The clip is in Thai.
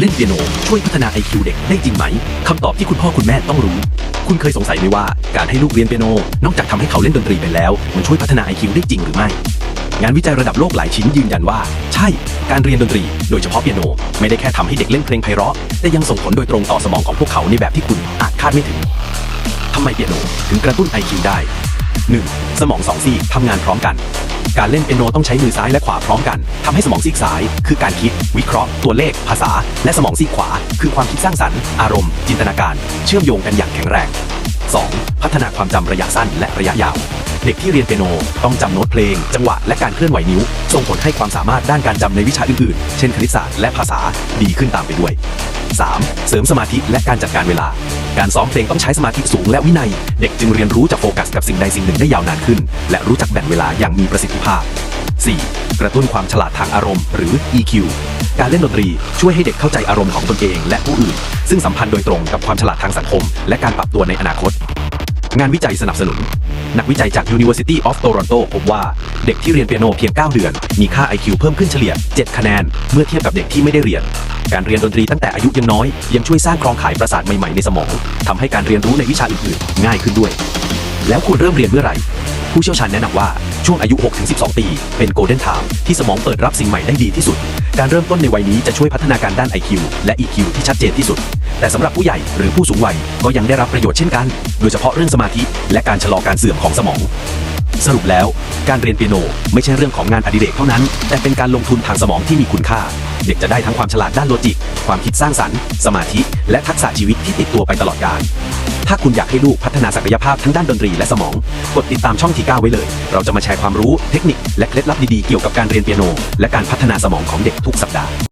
เล่นเปียโนช่วยพัฒนา IQ เด็กได้จริงไหม คำตอบที่คุณพ่อคุณแม่ต้องรู้ คุณเคยสงสัยไหมว่าการให้ลูกเรียนเปียโน นอกจากทำให้เขาเล่นดนตรีเป็นแล้ว มันช่วยพัฒนา IQ ได้จริงหรือไม่ งานวิจัยระดับโลกหลายชิ้นยืนยันว่า ใช่ การเรียนดนตรี โดยเฉพาะเปียโน ไม่ได้แค่ทำให้เด็กเล่นเพลงไพเราะ แต่ยังส่งผลโดยตรงต่อสมองของพวกเขาในแบบที่คุณอาจคาดไม่ถึงทำไมเปียโนถึงกระตุ้น IQ ได้ 1. สมองสองซีกทำงานพร้อมกัน การเล่นเปียโนต้องใช้มือซ้ายและขวาพร้อมกันทำให้สมองซีกซ้าย คือการคิด วิเคราะห์ ตัวเลข ภาษา และสมองซีกขวา คือความคิดสร้างสรรค์ อารมณ์ จินตนาการ เชื่อมโยงกันอย่างแข็งแรง 2. พัฒนาความจำระยะสั้นและระยะยาว เด็กที่เรียนเปียโนต้องจำโน้ตเพลง จังหวะ และการเคลื่อนไหวนิ้ว ส่งผลให้ความสามารถด้านการจำในวิชาอื่นๆ เช่นคณิตศาสตร์และภาษา ดีขึ้นตามไปด้วย 3. เสริมสมาธิและการจัดการเวลา การซ้อมเพลงต้องใช้สมาธิสูงและวินัย เด็กจึงเรียนรู้จะโฟกัสกับสิ่งใดสิ่งหนึ่งได้ยาวนานขึ้น และรู้จักแบ่งเวลาอย่างมีประสิทธิภาพ 4. กระตุ้นความฉลาดทางอารมณ์ หรือ EQ การเล่นดนตรีช่วยให้เด็กเข้าใจอารมณ์ของตนเองและผู้อื่น ซึ่งสัมพันธ์โดยตรงกับความฉลาดทางสังคม และการปรับตัวในอนาคต งานวิจัยสนับสนุน นักวิจัยจาก University of Toronto พบว่าเด็กที่เรียนเปียโนเพียง 9 เดือน มีค่า IQ เพิ่มขึ้นเฉลี่ย 7 คะแนน เมื่อเทียบกับเด็กที่ไม่ได้เรียน การเรียนดนตรีตั้งแต่อายุยังน้อย ยังช่วยสร้างโครงข่ายประสาทใหม่ๆในสมองทำให้การเรียนรู้ในวิชาอื่นๆ ง่ายขึ้นด้วย แล้วคุณเริ่มเรียนเมื่อไหร่ ผู้เชี่ยวชาญแนะนำว่าช่วงอายุ 6-12 ปี เป็นโกลเด้นไทม์ที่สมองเปิดรับสิ่งใหม่ได้ดีที่สุด การเริ่มต้นในวัยนี้จะช่วยพัฒนาการด้าน IQ และ EQ ที่ชัดเจนที่สุด แต่สำหรับผู้ใหญ่หรือผู้สูงวัยก็ยังได้รับประโยชน์เช่นกัน โดยเฉพาะเรื่องสมาธิ และการชะลอการเสื่อมของสมอง สรุปแล้ว การเรียนเปียโนไม่ใช่เรื่องของงานอดิเรกเท่านั้น แต่เป็นการลงทุนทางสมองที่มีคุณค่า เด็กจะได้ทั้งความฉลาดด้านโลจิก ความคิดสร้างสรรค์ สมาธิ และทักษะชีวิตที่ติดตัวไปตลอดกาลถ้าคุณอยากให้ลูกพัฒนาศักยภาพทั้งด้านดนตรีและสมอง กดติดตามช่องทีก้าไว้เลย เราจะมาแชร์ความรู้ เทคนิค และเคล็ดลับดีๆ เกี่ยวกับการเรียนเปียโน และการพัฒนาสมองของเด็กทุกสัปดาห์